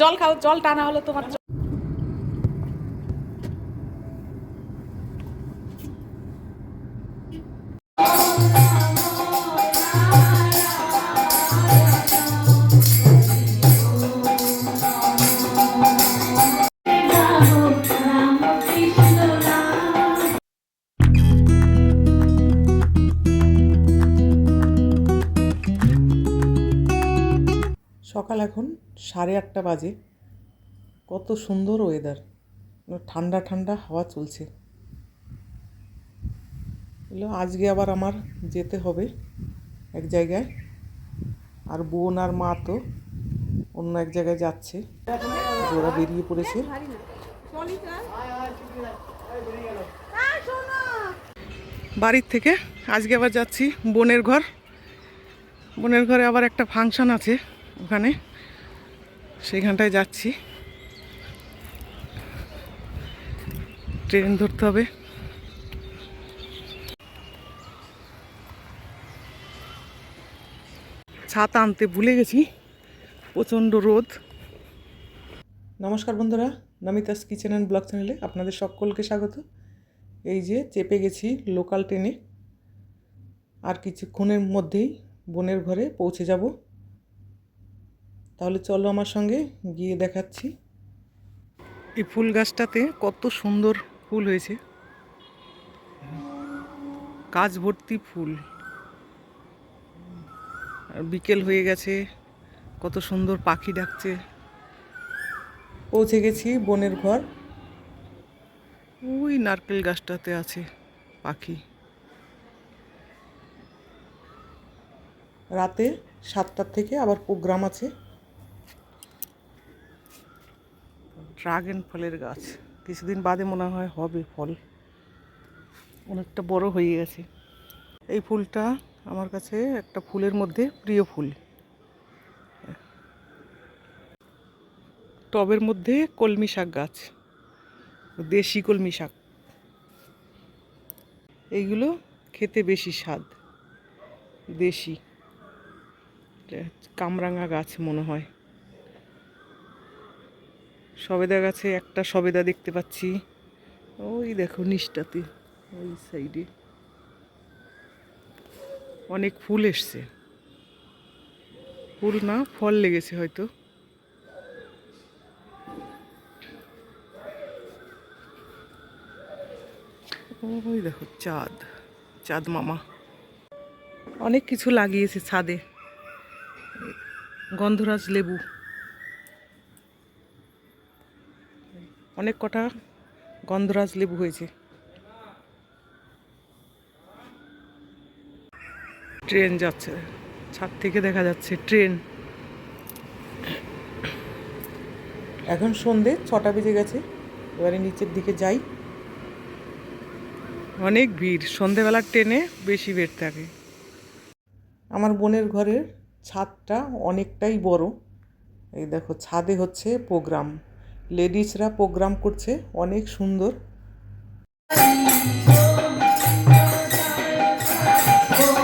জল খাও জল টানা হলো তোমার সাড়ে আটটা বাজে। কত সুন্দর ওয়েদার ঠান্ডা ঠান্ডা হাওয়া চলছে। এগুলো আজকে আবার আমার যেতে হবে এক জায়গায়। আর বোন আর মা তো অন্য এক জায়গায় যাচ্ছে। ওরা বেরিয়ে পড়েছে। বাড়ির থেকে আজকে আবার যাচ্ছি বোনের ঘর। বোনের ঘরে আবার একটা ফাংশন আছে ওখানে। সেইখানটায় যাচ্ছি। ট্রেন ধরতে হবে। ছাতা আনতে ভুলে গেছি। প্রচণ্ড রোদ। নমস্কার বন্ধুরা, নমিতাস কিচেন অ্যান্ড ব্লগ চ্যানেলে আপনাদের সকলকে স্বাগত। এই যে চেপে গেছি লোকাল ট্রেনে। আর কিছুক্ষণের মধ্যেই বোনের ঘরে পৌঁছে যাব। তাহলে চলো আমার সঙ্গে গিয়ে দেখাচ্ছি। এই ফুল গাছটাতে কত সুন্দর ফুল হয়েছে। কাজ ভর্তি ফুল। আর বিকেল হয়ে গেছে, কত সুন্দর পাখি ডাকছে। পৌঁছে গেছি বনের ঘর। ওই নারকেল গাছটাতে আছে পাখি। রাতে সাতটার থেকে আবার প্রোগ্রাম আছে। ড্রাগন ফলের গাছ। কিছুদিন বাদে মনে হয় হবে ফল। অনেকটা বড় হয়ে গেছে। এই ফুলটা আমার কাছে একটা ফুলের মধ্যে প্রিয় ফুল। টবের মধ্যে কলমি শাক গাছ। দেশি কলমি শাক। এইগুলো খেতে বেশি স্বাদ। দেশি। কামরাঙা গাছ মনে হয়। সবেদা গাছে একটা সবেদা দেখতে পাচ্ছি। ওই দেখো নিচটাতে, ওই সাইডে। অনেক ফুল এসছে। ফুল না, ফল লেগেছে হয়তো। ওই দেখো চাঁদ চাঁদ মামা। অনেক কিছু লাগিয়েছে ছাদে। গন্ধরাজ লেবু। অনেক কটা গন্ধরাজ লেবু হয়েছে। ট্রেন যাচ্ছে, ছাদ থেকে দেখা যাচ্ছে ট্রেন। এখন সন্ধে ছটা বেজে গেছে, এবারে নিচের দিকে যাই। অনেক ভিড়, সন্ধেবেলার ট্রেনে বেশি ভিড় থাকে। আমার বোনের ঘরের ছাদটা অনেকটাই বড়। এই দেখো, ছাদে হচ্ছে প্রোগ্রাম। লেডিসরা প্রোগ্রাম করছে অনেক সুন্দর। খুব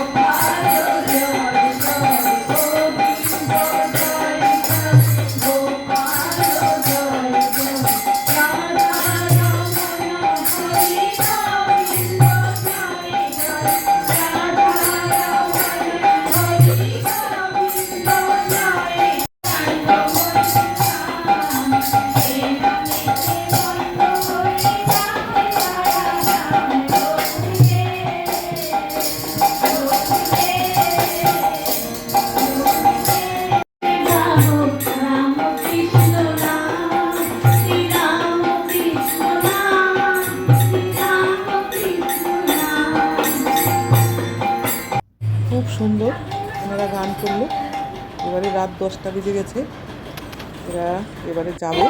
দশটা বেজে গেছে। এরা এবারে যাবে।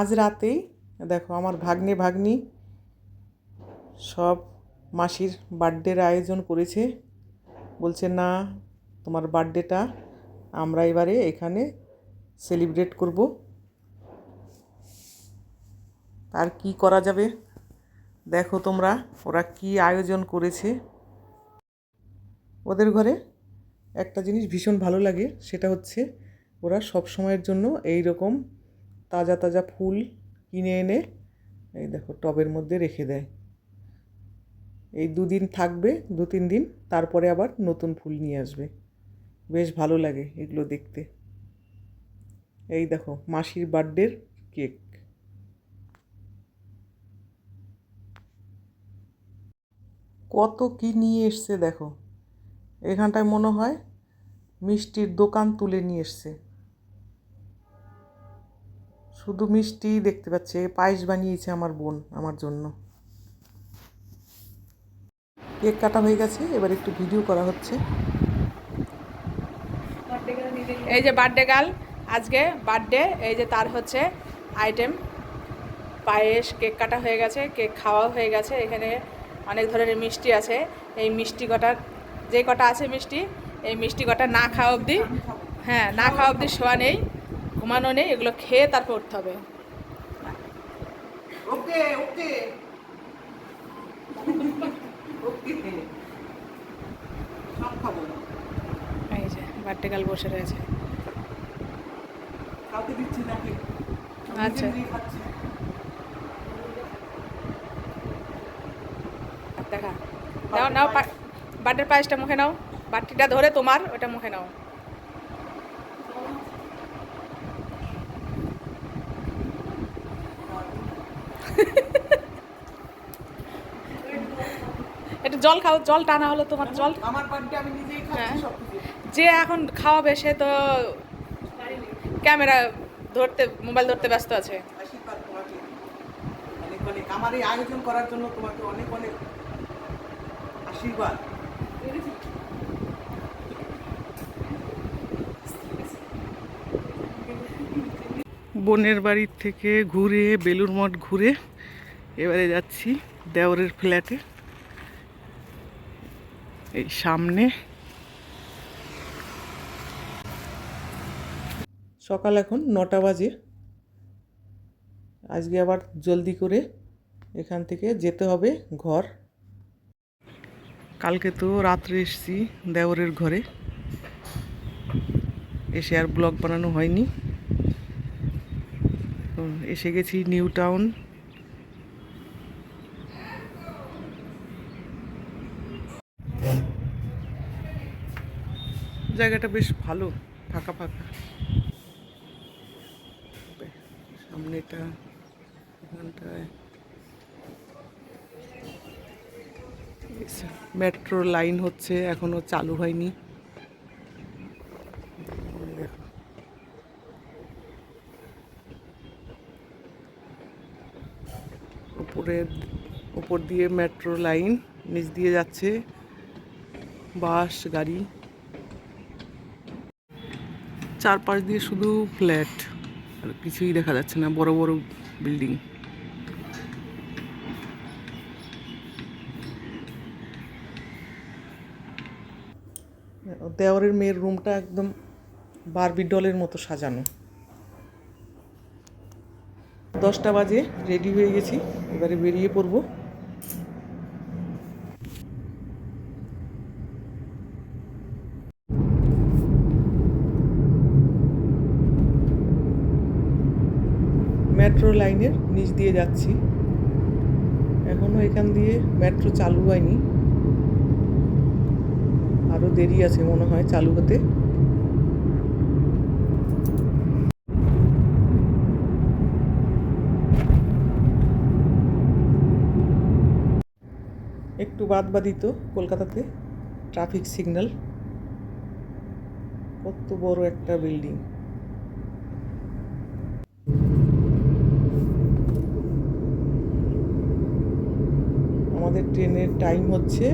আজ রাতেই, দেখো আমার ভাগ্নে ভাগ্নি সব মাসির বার্থডের আয়োজন করেছে। বলছে, না, তোমার বার্থডেটা আমরা এবারে এখানে সেলিব্রেট করব। আর কি করা যাবে? দেখো তোমরা, ওরা কি আয়োজন করেছে। ওদের ঘরে একটা জিনিস ভীষণ ভালো লাগে, সেটা হচ্ছে ওরা সব সময়ের জন্য এই রকম তাজা তাজা ফুল কিনে এনে এই দেখো টবের মধ্যে রেখে দেয়। এই দুদিন থাকবে দু তিন দিন, তারপরে আবার নতুন ফুল নিয়ে আসবে। বেশ ভালো লাগে এগুলো দেখতে। এই দেখো মাসির বার্থডের কেক। কত কি নিয়ে এসছে দেখো। এখানটায় মনে হয় মিষ্টির দোকান তুলে নিয়ে এসছে। শুধু মিষ্টিই দেখতে পাচ্ছে, পায়েস বানিয়েছে আমার বোন আমার জন্য। কেক কাটা হয়ে গেছে, এবার একটু ভিডিও করা হচ্ছে। এই যে বার্থডে গার্ল, আজকে বার্থডে, এই যে তার হচ্ছে আইটেম। পায়েস, কেক কাটা হয়ে গেছে, কেক খাওয়া হয়ে গেছে, এখানে অনেক ধরনের মিষ্টি আছে। এই মিষ্টি কটা, যে কটা আছে মিষ্টি, এই মিষ্টি কটা না খাওয়া অবধি হ্যাঁ না খাওয়া অবধি শোয়া নেই। ঘুমানো নেই এগুলো খেয়ে তারপর উঠতে হবে। ওকে ওকে। এই যে বার্থডে গার্ল বসে রয়েছে। আচ্ছা। দেখা। নাও নাও বার্থডের পায়েসটা মুখে নাও। বাটিটা ধরে তোমার ওটা মুখে নাও একটু জল খাও জল টানা হলো তোমার জল। আমার আমি নিজেই হ্যাঁ। যে এখন খাওয়াবে সে তো ক্যামেরা ধরতে মোবাইল ধরতে ব্যস্ত আছে। অনেক আমার এই আয়োজন করার জন্য তোমাকে অনেক অনেক আশীর্বাদ। বোনের বাড়ির থেকে ঘুরে বেলুর মঠ ঘুরে এবারে যাচ্ছি দেওরের ফ্ল্যাটে। এই সামনে। সকাল এখন নটা বাজে। আজকে আবার জলদি করে এখান থেকে যেতে হবে ঘর। কালকে তো রাত্রে এসেছি দেওরের ঘরে। এসে আর ব্লগ বানানো হয়নি। এসে গেছি নিউ টাউন। জায়গাটা বেশ ভালো, ফাঁকা ফাঁকা। সামনেটা এখানটায়। মেট্রো লাইন হচ্ছে, এখনও চালু হয়নি। উপরে উপর দিয়ে মেট্রো লাইন নিচ দিয়ে যাচ্ছে বাস, গাড়ি। চারপাশ দিয়ে শুধু ফ্ল্যাট, আর কিছুই দেখা যাচ্ছে না, বড় বড় বিল্ডিং। দেওয়ারের মেয়ের রুমটা একদম বারবি ডলের মতো সাজানো। দশটা বাজে রেডি হয়ে গেছি, এবারে বেরিয়ে পড়ব। মেট্রো লাইনের নিচ দিয়ে যাচ্ছি। এখনও এখান দিয়ে মেট্রো চালু হয়নি। আরও দেরি আছে মনে হয় চালু হতে। একটু বাদ বাদিত কলকাতাতে ট্রাফিক সিগন্যাল। কত বড় একটা বিল্ডিং। আমাদের ট্রেনের টাইম হচ্ছে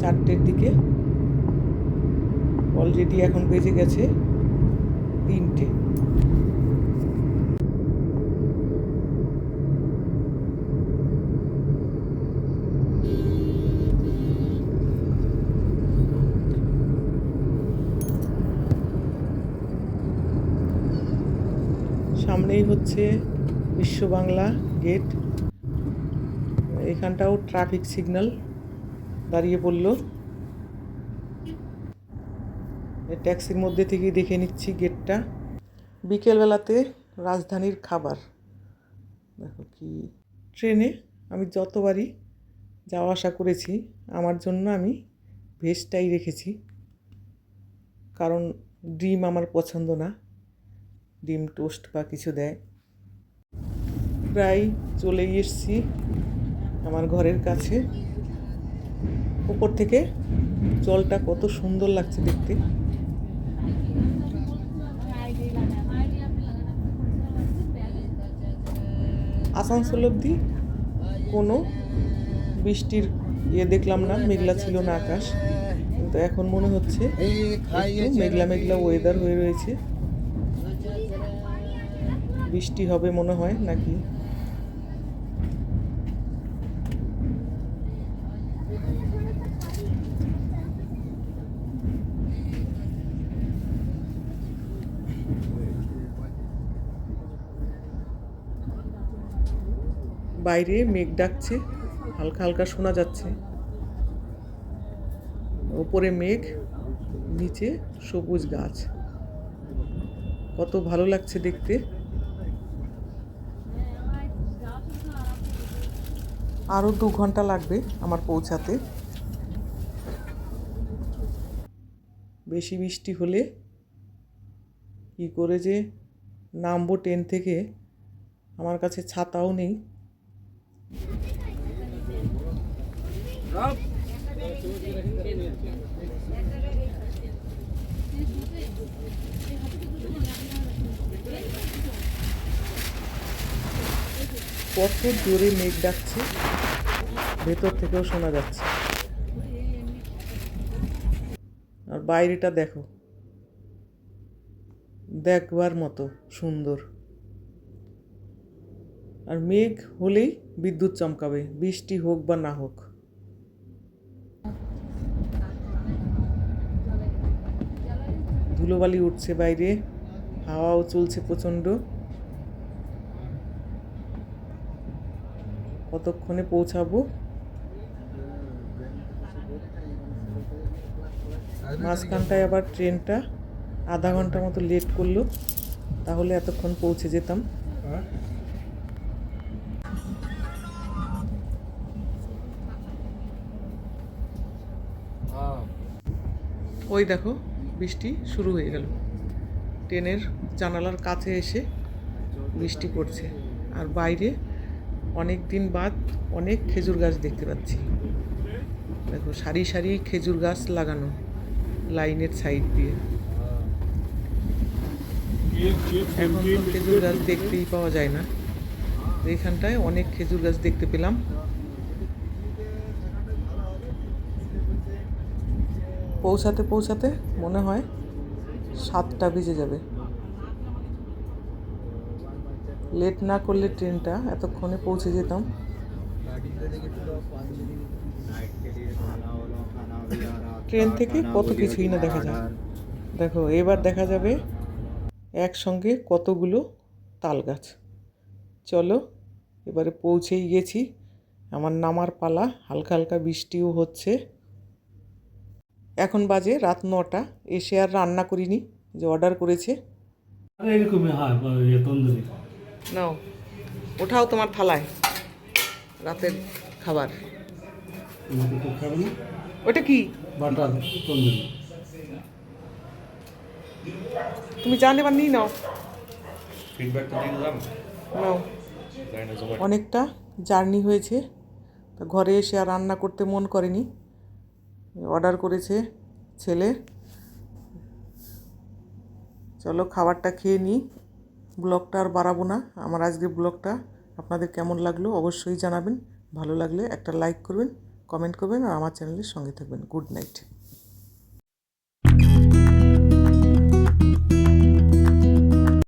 চারটের দিকে। অলরেডি এখন বেজে গেছে তিনটে। সামনেই হচ্ছে বিশ্ব বাংলা গেট এখানটাও ট্রাফিক সিগন্যাল দাঁড়িয়ে পড়ল। ট্যাক্সির মধ্যে থেকেই দেখে নিচ্ছি গেটটা বিকেলবেলাতে রাজধানীর খাবার। দেখো কি ট্রেনে আমি যতবারই যাওয়া আসা করেছি, আমার জন্য আমি ভেজটাই রেখেছি। কারণ ডিম আমার পছন্দ না। ডিম টোস্ট বা কিছু দেয়। প্রায় চলেই এসছি। আমার ঘরের কাছে। উপর থেকে জলটা কত সুন্দর লাগছে দেখতে। আসানসোল অব্দি কোনো বৃষ্টির ইয়ে দেখলাম না, মেঘলা ছিল না আকাশ। কিন্তু এখন মনে হচ্ছে মেঘলা মেঘলা ওয়েদার হয়ে রয়েছে। বৃষ্টি হবে মনে হয় নাকি? বাইরে মেঘ ডাকছে, হালকা হালকা শোনা যাচ্ছে। ওপরে মেঘ, নিচে সবুজ গাছ। কত ভালো লাগছে দেখতে। আরও দু ঘণ্টা লাগবে আমার পৌঁছাতে। বেশি বৃষ্টি হলে কী করে যে নামবো ট্রেন থেকে, আমার কাছে ছাতাও নেই। কত জোরে মেঘ ডাকছে, ভেতর থেকেও শোনা যাচ্ছে। আর বাইরেটা দেখো। দেখবার মতো সুন্দর। আর মেঘ হলেই বিদ্যুৎ চমকাবে, বৃষ্টি হোক বা না হোক। ধুলোবালি উঠছে বাইরে হাওয়াও চলছে প্রচণ্ড। কতক্ষণে পৌঁছাবো? মাঝখানটায় আবার ট্রেনটা আধা ঘণ্টা মতো লেট করল তাহলে এতক্ষণ পৌঁছে যেতাম। ওই দেখো। বৃষ্টি শুরু হয়ে গেল। ট্রেনের জানালার কাছে এসে বৃষ্টি পড়ছে। আর বাইরে অনেক দিন বাদ অনেক খেজুর গাছ দেখতে পাচ্ছি। দেখো, সারি সারি খেজুর গাছ লাগানো লাইনের সাইড দিয়ে। এখন তো খেজুর গাছ দেখতেই পাওয়া যায় না। এইখানটায় অনেক খেজুর গাছ দেখতে পেলাম। পৌঁছাতে পৌঁছাতে মনে হয় সাতটা বেজে যাবে। লেট না করলে ট্রেনটা এতক্ষণে পৌঁছে যেতাম। ট্রেন থেকে কত কিছুই না দেখা যায়। দেখো, এবার দেখা যাবে একসঙ্গে কতগুলো তাল গাছ চলো, এবারে পৌঁছেই গেছি। আমার নামার পালা, হালকা হালকা বৃষ্টিও হচ্ছে। এখন বাজে রাত নটা এসে আর রান্না করিনি যে অর্ডার করেছে। এরকমই হয় ইয়ে তন্দুরি। নাও ওঠাও তোমার থালায় রাতের খাবার। ওটা কি? বাটার তন্দুরি। তুমি জান বা নিয়ে নাও। নাও। অনেকটা জার্নি হয়েছে তা ঘরে এসে আর রান্না করতে মন করেনি। অর্ডার করেছে ছেলে। চলো খাবারটা খেয়ে নিই। ব্লগটা আর বাড়াবো না। আমার আজকে ব্লগটা আপনাদের কেমন লাগল অবশ্যই জানাবেন। ভালো লাগলে একটা লাইক করবেন, কমেন্ট করবেন আর আমার চ্যানেলের সঙ্গে থাকবেন। Good night.